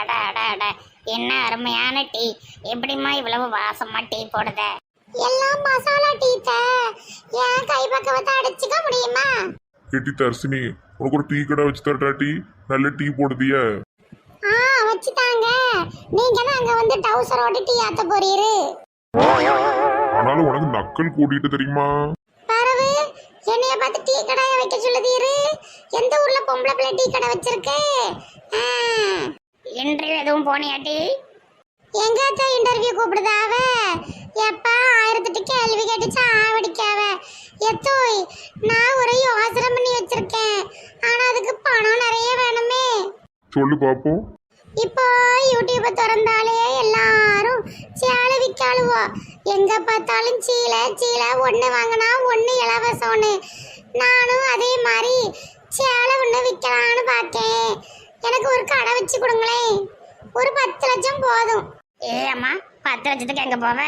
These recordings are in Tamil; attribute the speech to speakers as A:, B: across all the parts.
A: அட அட அட. என்ன அருமையான டீ. எப்படிம்மா இவ்வளவு வாசமா டீ போடுத? எல்லாம் மசாலா டீ ஏன் கை பக்கவத்தை அடைச்சிக்க முடியுமா?
B: கேட்டி தர்சினி உனக்கு ஒரு டீ கடை வச்சு தரட்டா டீ? நல்ல டீ போடுதிய.
A: ஆ வச்சுட்டாங்க நீங்க தான் அங்க வந்து டவுசரோட டீ ஆத்த போறீரு.
B: ஆனாலும் உனக்கு நக்கல் கூட்டிட்டு தெரியுமா?
A: பரவு என்னைய பார்த்து டீ கடையை வைக்க சொல்லுதீரு. எந்த ஊர்ல பொம்பளை பிள்ளை டீ கடை வச்சிருக்கு? இன்டர்வியூ எதுவும் போனியாட்டி? எங்காத்த இன்டர்வியூ கூப்பிடுதாவ எப்பா ஆயிரத்தெட்டு கேள்வி கேட்டுச்சு ஆவடிக்காவ எத்தோய் நான் ஒரு யோசனை பண்ணி வச்சிருக்கேன். ஆனா அதுக்கு பணம் நிறைய வேணுமே.
B: சொல்லு பாப்போம்.
A: இப்போ யூடியூப்பை திறந்தாலே எல்லாரும் சேலை விற்காளுவோ. எங்க பார்த்தாலும் சீலை சீலை ஒன்று வாங்கினா ஒன்று இலவசம்னு. நானும் அதே மாதிரி சேலை ஒன்று விற்கலான்னு பார்த்தேன். எனக்கு ஒரு கடை வச்சு கொடுங்களேன். ஒரு பத்து லட்சம் போதும். ஏ அம்மா பத்து லட்சத்துக்கு எங்க போவ?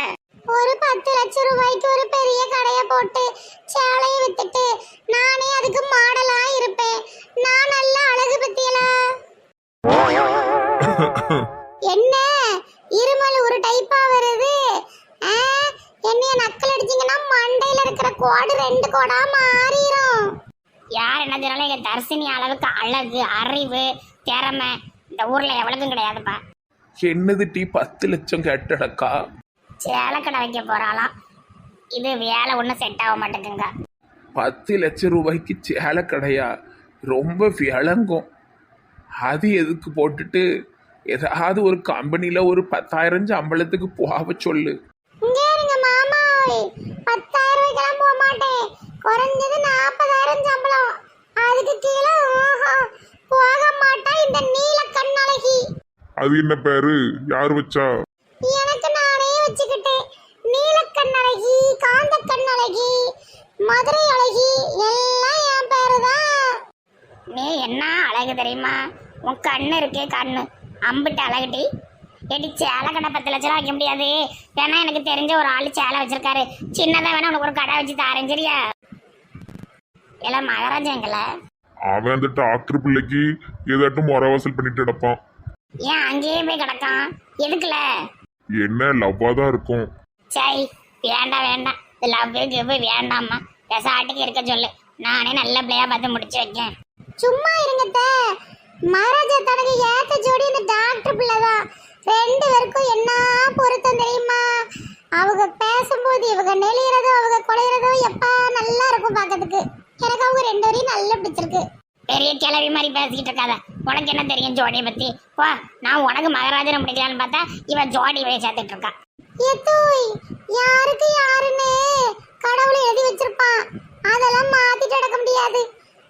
A: ஒரு பத்து லட்சம் ரூபாய்க்கு ஒரு பெரிய கடையை போட்டு சேலையை வித்துட்டு நானே அதுக்கு மாடலா இருப்பேன். நான் நல்ல அழகு பத்தியலா? என்ன? இருமல் ஒரு டைப்பா வருது. என்னைய நக்கல் அடிச்சீங்கன்னா மண்டையில இருக்கிற கோடு ரெண்டு கோடா மாறிடும் யார் என்ன சொன்னாலும் எங்க தர்சினி அளவுக்கு அழகு அறிவு திறமை இந்த ஊர்ல எவ்வளவுக்கும் கிடையாதுப்பா.
C: என்னது டீ பத்து லட்சம் கேட்டடக்கா?
A: சேலை கடை வைக்க போறாளாம் இது வேலை ஒன்றும் செட் ஆக மாட்டேங்குங்க.
C: பத்து லட்சம் ரூபாய்க்கு சேலை கடையா? ரொம்ப விளங்கும். அது எதுக்கு போட்டுட்டு? ஏதாவது ஒரு கம்பெனியில் ஒரு பத்தாயிரம் சம்பளத்துக்கு போக சொல்லு.
A: மாமாய் பத்தாயிரம் ரூபாய்க்கெல்லாம் போக மாட்டேன். குறைஞ்சது நாற்பதாயிரம் சம்பளம். அதுக்கு கீழே போக மாட்டா இந்த நீல கண்ணழகி.
B: அது என்ன பேரு? யார் வச்சா?
A: எனக்கு நானே வச்சுக்கிட்டேன். நீல கண்ணழகி காந்த கண்ணழகி மதுரை அழகி எல்லாம் என் பேரு தான் நீ என்ன அழகு தெரியுமா? உன் கண்ணு இருக்கே கண்ணு. அம்பிட்டு அழகுடி. எடி சேலை கடை பத்து லட்சம் ரூபா வைக்க முடியாது? ஏன்னா எனக்கு தெரிஞ்ச ஒரு ஆள் சேலை வச்சிருக்காரு. சின்னதா வேணா உனக்கு ஒரு கடை வச்சு தாரேன் சரியா? எல்லாம் மகாராஜாங்கள
B: அவன் அந்த டாக்டர் பிள்ளைக்கு ஏதாட்டும் முறை வசூல் பண்ணிட்டு கிடப்பான்.
A: ஏன் அங்கேயே போய் கிடக்கான்? எதுக்குல?
B: என்ன லவ்வா தான் இருக்கும்.
A: சை வேண்டாம் வேண்டாம். இந்த லவ் கிவ் வேண்டாம்மா. பெசாட்டுக்கு இருக்க சொல்லு. நானே நல்ல பிள்ளையா பார்த்து முடிச்சு வைக்கேன். சும்மா இருங்கத்த. மகாராஜா தனக்கு ஏத்த ஜோடி இந்த டாக்டர் பிள்ளை தான். ரெண்டு பேருக்கும் என்ன பொருத்தம் தெரியுமா? அவங்க பேசும்போது இவங்க நெளியறதும் அவங்க குலையறதும் எப்பா நல்லா இருக்கும் பார்க்கறதுக்கு. எனக்கு அவங்க ரெண்டு வரையும் நல்லா பிடிச்சிருக்கு. பெரிய கிளவி மாதிரி பேசிக்கிட்டு இருக்காத. உனக்கு என்ன தெரியும் ஜோடியை பத்தி? வா நான் உனக்கு மகராஜனை பிடிக்கலான்னு பார்த்தா இவன் ஜோடி போய் சேர்த்துட்டு இருக்கா. எத்தோய் யாருக்கு யாருன்னு கடவுளை எழுதி வச்சிருப்பான். அதெல்லாம் மாத்திட்டு நடக்க முடியாது.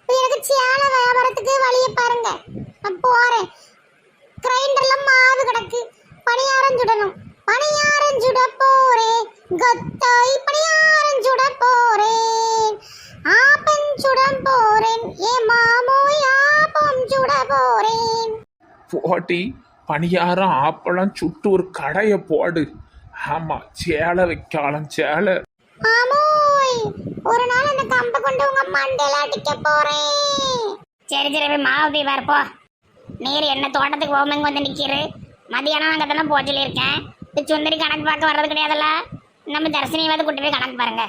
A: எனக்கு சேலை வியாபாரத்துக்கு வழியை பாருங்க. நான் போறேன். கிரைண்டர்ல மாவு கிடக்கு. பணியாரம் சுடணும் பணியாரம் சுட போறேன் கத்தாய் பணியாரம் சுட போறேன் ஆப்பம் சுட போறேன். ஏ மாமோய் ஆப்பம் சுட போறேன்.
C: போட்டி பணியாரம் ஆப்பளம் சுட்டு ஒரு கடையை போடு. ஆமாம் சேலை வைக்காலம் சேலை.
A: மாமோய் ஒரு நாள் அந்த கம்பை கொண்டு உங்க மண்டையில அடிக்க போறேன். சரி சரி மாவு போய் வரப்போ நீர் என்ன தோட்டத்துக்கு போகும்போது வந்து நிக்கிறு? மதியானம் அங்கே தானே போக சொல்லியிருக்கேன். இது சுந்தரி கணக்கு பார்க்க வர்றது கிடையாதுல்ல? நம்ம தரிசனியாவது கூட்டி போய் கணக்கு பாருங்க.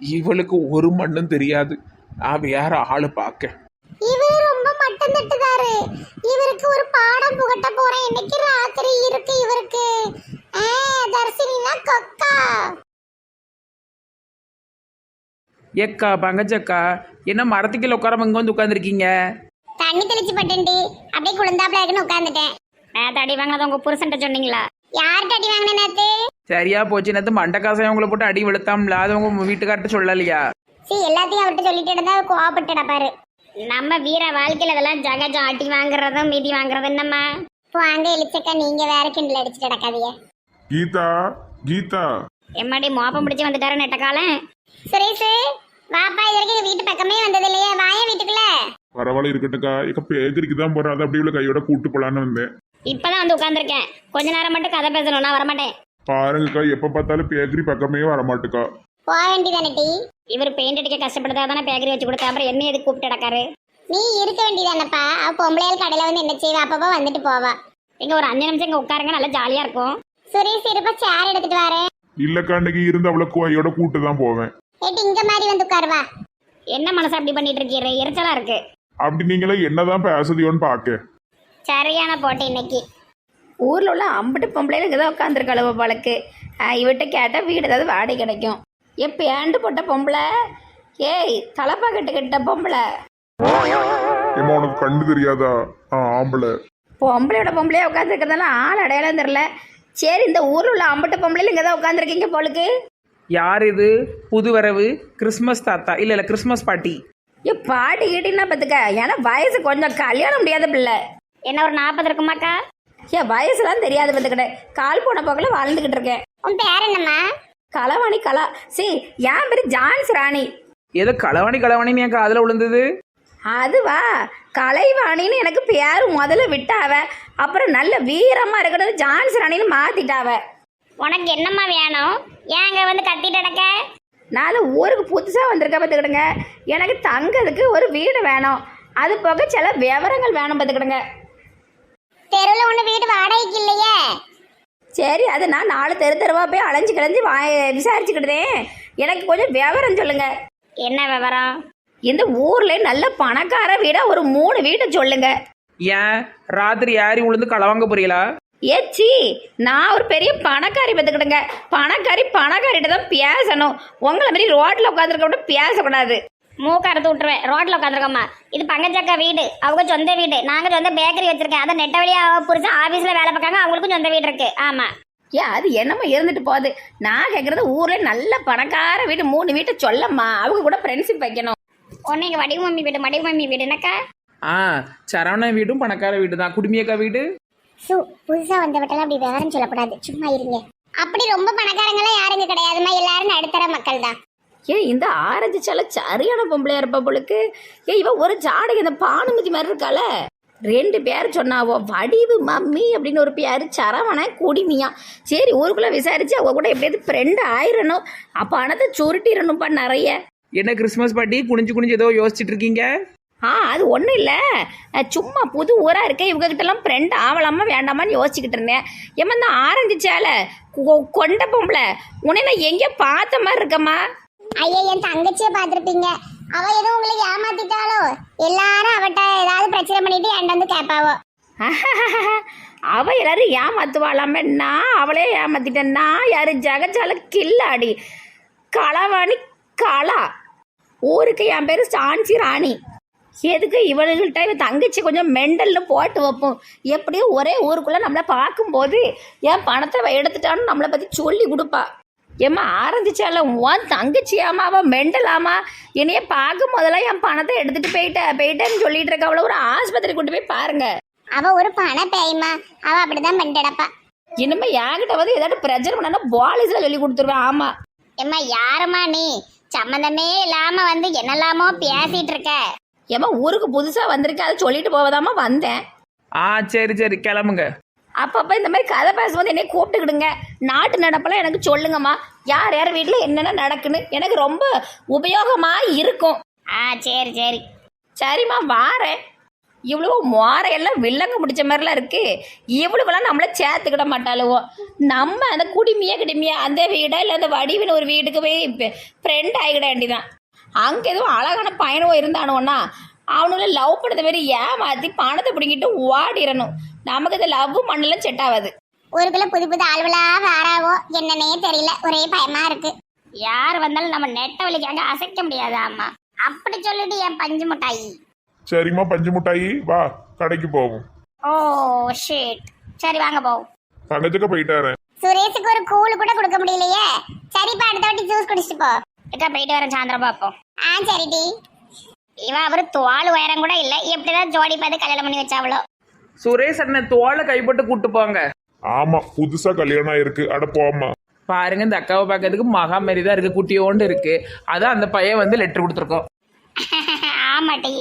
C: இவளுக்கு ஒரு மண்ணும் தெரியாது. நான் வேற ஆளு பார்க்க.
A: இவரு ரொம்ப மட்டம் தட்டுதாரு. இவருக்கு ஒரு பாடம் புகட்ட போறேன். இன்னைக்கு ராத்திரி இருக்கு இவருக்கு? ஆ, தர்சினினா கொக்கா.
D: ஏக்கா பங்கஜக்கா என்ன மரத்துக்கீழ உட்காராம இங்க வந்து உட்காந்துருக்கீங்க
A: தண்ணி தெளிச்சு பட்டேன்டி. அப்படியே குளிந்தாப்புல இருக்குன்னு உட்காந்துட்டேன் நேத்து அடி வாங்காத உங்க புருஷன்ட்ட சொன்னீங்களா? யார்கிட்ட அடி வாங்கினேன் நேத்து?
D: சரியா போச்சு நேத்து மண்டை காசை உங்களை போட்டு அடி வெளுத்தாம்ல அது உங்க வீட்டுக்கார்ட்ட சொல்லலையா?
A: சி எல்லாத்தையும் அவர்கிட்ட சொல்லிட்டு இருந்தா அவர் கோவப்பட்டு பாரு. நம்ம வீர வாழ்க்கையில இதெல்லாம் ஜகஜம் அடி வாங்குறதும் மிதி வாங்குறதும் நம்ம வாங்க எலிச்சக்கா நீங்க வேற கிண்டல் அடிச்சுட்டு கிடக்காதீங்க.
B: கீதா கீதா.
A: எம்மாடி மோப்பம் பிடிச்சு வந்துட்டாரு நெட்டக்காலன் சுரேஷ் வாப்பா இது வரைக்கும் எங்க வீட்டு பக்கமே வந்தது இல்லையே வாய வீட்டுக்குள்ள.
B: பரவாயில்ல இருக்கட்டுக்கா எங்க பேக்கரிக்கு தான் போறேன். அதை அப்படியே உள்ள கையோட கூட்டு போலான்னு வந்தேன்.
A: இப்பதான் வந்து உட்கார்ந்திருக்கேன். கொஞ்ச நேரம் மட்டும் கதை பேசணும். நான் வரமாட்டேன்.
B: பாருங்கக்கா எப்ப பார்த்தாலும் பேக்கரி பக்கமே வரமாட்டுக்கா.
A: போக வேண்டியதானே டி? இவர் பெயிண்ட் அடிக்க கஷ்டப்படுறதா தானே பேக்கரி வச்சு கொடுத்தா? அப்புறம் என்ன எதுக்கு கூப்பிட்டு கிடக்காரு நீ இருக்க வேண்டியதானப்பா. அவ பொம்பளையால் கடையில வந்து என்ன செய்வா? அப்பப்போ வந்துட்டு போவா. இங்க ஒரு அஞ்சு நிமிஷம் இங்க உட்காருங்க. நல்லா ஜாலியா இருக்கும். சுரேஷ் இருப்ப சேர் எடுத்துட்டு வரேன்.
B: இல்லக்கா அன்னைக்கு இருந்து அவளை குவையோட கூட்டு தான் போவேன்.
A: ஏட்டி இங்க மாதிரி வந்து உட்காருவா? என்ன மனசு அப்படி பண்ணிட்டு இருக்கீரு எரிச்சலா இருக்கு.
B: அப்படி நீங்களே என்னதான் பேசுதியோன்னு பார்க்க
A: சரியான போட்டு இன்னைக்கு.
E: ஊரில் உள்ள அம்பட்டு பொம்பளைல இங்கே தான் உட்காந்துருக்கழுவ பழக்கு இவட்ட கேட்டால் வீடு ஏதாவது வாடகை கிடைக்கும். ஏ பேண்டு போட்ட பொம்பளை? ஏய் தலப்பா கட்டு கட்ட பொம்பளை.
B: ஏமா உனக்கு கண்ணு தெரியாதா? ஆ ஆம்பளை.
E: பொம்பளையோட பொம்பளையா உட்காந்துருக்கிறதால ஆள் அடையாளம் தெரில சரி இந்த ஊரில் உள்ள அம்பட்டு பொம்பளைல இங்கே தான் உட்காந்துருக்கீங்க போலுக்கு.
D: யார் இது? புது வரவு? கிறிஸ்மஸ் தாத்தா? இல்லை இல்லை கிறிஸ்மஸ் பாட்டி.
E: ஏ பாட்டி கீட்டின்னா பார்த்துக்க ஏன்னா வயசு கொஞ்சம் கல்யாணம் முடியாத பிள்ளை.
A: என்ன ஒரு நாற்பது இருக்குமாக்கா?
E: ஏன் வயசுலாம் தெரியாது பார்த்துக்கிட்ட கால் போன போக்கில் வாழ்ந்துக்கிட்டு இருக்கேன்.
A: உன் பேர் என்னம்மா?
E: களவாணி கலா. சி என் பேர் ஜான்ஸ் ராணி.
D: ஏதோ களவாணி களவாணின்னு என் காதில் விழுந்தது
E: அதுவா? கலைவாணின்னு எனக்கு பேர் முதல்ல விட்டாவ. அப்புறம் நல்ல வீரமா இருக்கணும் ஜான்ஸ் ராணின்னு மாத்திட்டாவ.
A: உனக்கு என்னம்மா வேணும்? ஏன் அங்க வந்து கத்திட்டு கிடக்க?
E: நான் ஊருக்கு புதுசாக வந்திருக்க பார்த்துக்கிடுங்க. எனக்கு தங்கறதுக்கு ஒரு வீடு வேணும். அது போக சில விவரங்கள் வேணும் பார்த்துக்கிடுங்க.
A: தெருவில் ஒன்று வீடு வாடகைக்கு இல்லையே?
E: சரி அது நான் நாலு தெரு தெருவா போய் அலைஞ்சு கிளஞ்சி வா விசாரிச்சுக்கிட்டேன் எனக்கு கொஞ்சம் விவரம் சொல்லுங்க.
A: என்ன விவரம்?
E: இந்த ஊர்ல நல்ல பணக்கார வீடா ஒரு மூணு வீட்டை சொல்லுங்க.
D: ஏன்? ராத்திரி ஏறி உளுந்து களவாங்க போறீங்களா?
E: ஏச்சி நான் ஒரு பெரிய பணக்காரி பார்த்துக்கிடுங்க பணக்காரி பணக்காரிட்ட தான் பேசணும். உங்களை மாதிரி ரோட்ல உட்காந்துருக்க பேசக்கூடாது.
A: மூக்க அறுத்து விட்டுருவேன். ரோட்ல உட்காந்துருக்கோம்மா இது பங்கச்சக்கா வீடு. அவங்க சொந்த வீடு. நாங்க சொந்த பேக்கரி வச்சிருக்கேன். அதான் நெட்ட வழியா புருஷன் ஆபீஸ்ல வேலை பார்க்காங்க அவங்களுக்கும் சொந்த வீடு இருக்கு. ஆமா.
E: ஏன் அது என்னமோ இருந்துட்டு போகுது. நான் கேட்குறது ஊர்ல நல்ல பணக்கார வீடு. மூணு வீட்டை சொல்லம்மா. அவங்க கூட ஃப்ரெண்ட்ஷிப் வைக்கணும்.
A: ஒன்னு இங்க வடிவு மம்மி வீடு. மம்மி வீடு என்னக்கா
D: ஆ சரவண வீடும் பணக்கார வீடு தான் குடுமியக்கா வீடு?
A: சு புதுசா வந்த விட்டலாம் அப்படி விவரம் சொல்லக்கூடாது. சும்மா இருங்க. அப்படி ரொம்ப பணக்காரங்களாம் யாருங்க கிடையாதுமா எல்லாரும் நடுத்தர மக்கள் தான்
E: ஏன் இந்த ஆரஞ்சு சால சரியான பொம்பளையா இருப்பா பொழுக்கு ஏன் இவ ஒரு ஜாடகை இந்த பானுமதி மாதிரி இருக்கால ரெண்டு பேர் சொன்னாவோ வடிவு மம்மி அப்படின்னு ஒரு பேர் சரவண குடிமியா. சரி ஊருக்குள்ள விசாரிச்சு அவங்க கூட எப்படியாவது ஃப்ரெண்ட் ஆயிரணும். அப்ப பணத்தை சுருட்டிடணும்ப்பா நிறைய.
D: என்ன கிறிஸ்மஸ் பாட்டி குனிஞ்சு குனிஞ்சு ஏதோ யோசிச்சுட்டு இருக்கீங்க?
E: ஆ அது ஒன்றும் இல்லை. சும்மா புது ஊராக இருக்கேன் இவங்க கிட்டலாம் ஃப்ரெண்ட் ஆகலாமா வேண்டாமான்னு யோசிச்சுக்கிட்டு இருந்தேன். ஏம்மா இந்த ஆரஞ்சு சேலை கொண்ட பொம்பளை உன்னை நான் எங்கேயோ பார்த்த மாதிரி இருக்கம்மா?
A: ஐயா என் தங்கச்சியை பார்த்துருப்பீங்க. அவ ஏதோ உங்களுக்கு ஏமாத்திட்டாலோ எல்லாரும் அவட்ட ஏதாவது பிரச்சனை பண்ணிட்டு என்கிட்ட வந்து கேட்பாவோ?
E: அவ எல்லாரும் ஏமாத்துவாளாமே. நான் அவளே ஏமாத்திட்டேன். நான் யாரு? ஜெகஜால கில்லாடி. களவாணி களா ஊருக்கு என் பேரு சான்சி ராணி. எதுக்கு இவள்கிட்ட இவ தங்கச்சி கொஞ்சம் மெண்டல்னு போட்டு வைப்போம்? எப்படியும் ஒரே ஊருக்குள்ள நம்மளை பார்க்கும்போது என் பணத்தை எடுத்துட்டான்னு நம்மளை பத்தி சொல்லி கொடுப்பா. ஏம்மா ஆரம்பிச்சால உன் தங்கச்சியாமா அவ மெண்டலாமா? என்னைய பார்க்கும் போதெல்லாம் என் பணத்தை எடுத்துட்டு போயிட்ட போயிட்டேன்னு சொல்லிட்டு இருக்க அவளை ஒரு ஆஸ்பத்திரி கூட்டு போய் பாருங்க.
A: அவ ஒரு பண பேய்மா அவ அப்படிதான் பண்ணிடப்பா
E: இனிமே என்கிட்ட வந்து ஏதாட்டு பிரச்சனை பண்ணா பாலிஸ்ல சொல்லி கொடுத்துருவேன். ஆமா.
A: எம்மா யாரும்மா நீ? சம்மந்தமே இல்லாம வந்து என்னெல்லாமோ பேசிட்டு இருக்க.
E: ஏம்மா ஊருக்கு புதுசா வந்திருக்கேன் அதை சொல்லிட்டு போவதாமா வந்தேன்.
D: ஆ சரி சரி கிளம்புங்க.
E: அப்பப்ப இந்த மாதிரி கதை பேசும்போது என்னை கூப்பிட்டுக்கிடுங்க. நாட்டு நடப்பெல்லாம் எனக்கு சொல்லுங்கம்மா. யார் யார் வீட்டில் என்னென்ன நடக்குன்னு எனக்கு ரொம்ப உபயோகமா இருக்கும்.
A: ஆ சரி சரி.
E: சரிம்மா வாரேன். இவ்வளோ மோரையெல்லாம் வில்லங்க முடிச்ச மாதிரிலாம் இருக்கு. இவ்வளவுலாம் நம்மள சேர்த்துக்கிட மாட்டாளுவோ. நம்ம அந்த குடிமையா கிடிமையா அந்த வீடா இல்லை அந்த வடிவின் ஒரு வீட்டுக்கு போய் ஃப்ரெண்ட் ஆகிட வேண்டிதான். அங்கே எதுவும் அழகான பையனோ இருந்தானுவோன்னா அவனுல லவ் பண்ணத மாதிரி ஏமாத்தி பணத்தை பிடிங்கிட்டு ஓடிடணும். நமக்கு இந்த லவ் மண்ணெல்லாம் செட் ஆகாது.
A: ஊருக்குள்ள புது புது ஆள்வலா வாராவோ என்னன்னே தெரியல. ஒரே பயமா இருக்கு. யார் வந்தாலும் நம்ம நெட்ட வலிக்காக அசைக்க முடியாது அம்மா? அப்படி சொல்லிட்டு என் பஞ்சு மிட்டாய்.
B: சரிம்மா பஞ்சு மிட்டாயி. வா கடைக்கு போவோம்.
A: ஓ ஷிட் சரி வாங்க போவோம்.
B: தங்கச்சக்க போயிட்டாரேன்
A: சுரேஷுக்கு ஒரு கூழ் கூட கொடுக்க முடியலையே. சரிப்பா அடுத்த வாட்டி ஜூஸ் குடிச்சிட்டு போ. அக்கா போயிட்டு வரேன் சாயந்தரம் பார்ப்போம் ஆ சரிடி இவன் அவரு தோல் உயரம் கூட இல்ல. எப்படிதான் ஜோடி பார்த்து கல்யாணம் பண்ணி வச்சாவளோ.
D: சுரேஷ் அண்ணன் தோலை கைப்பட்டு கூட்டு போங்க.
B: ஆமா புதுசா கல்யாணம் ஆயிருக்கு. அட போம்மா.
D: பாருங்க இந்த அக்காவை பார்க்கறதுக்கு மகா மாரி தான் இருக்கு குட்டியோண்டு இருக்கு. அதான் அந்த பையன் வந்து லெட்டர் கொடுத்துருக்கோம்.
A: ஆமாட்டி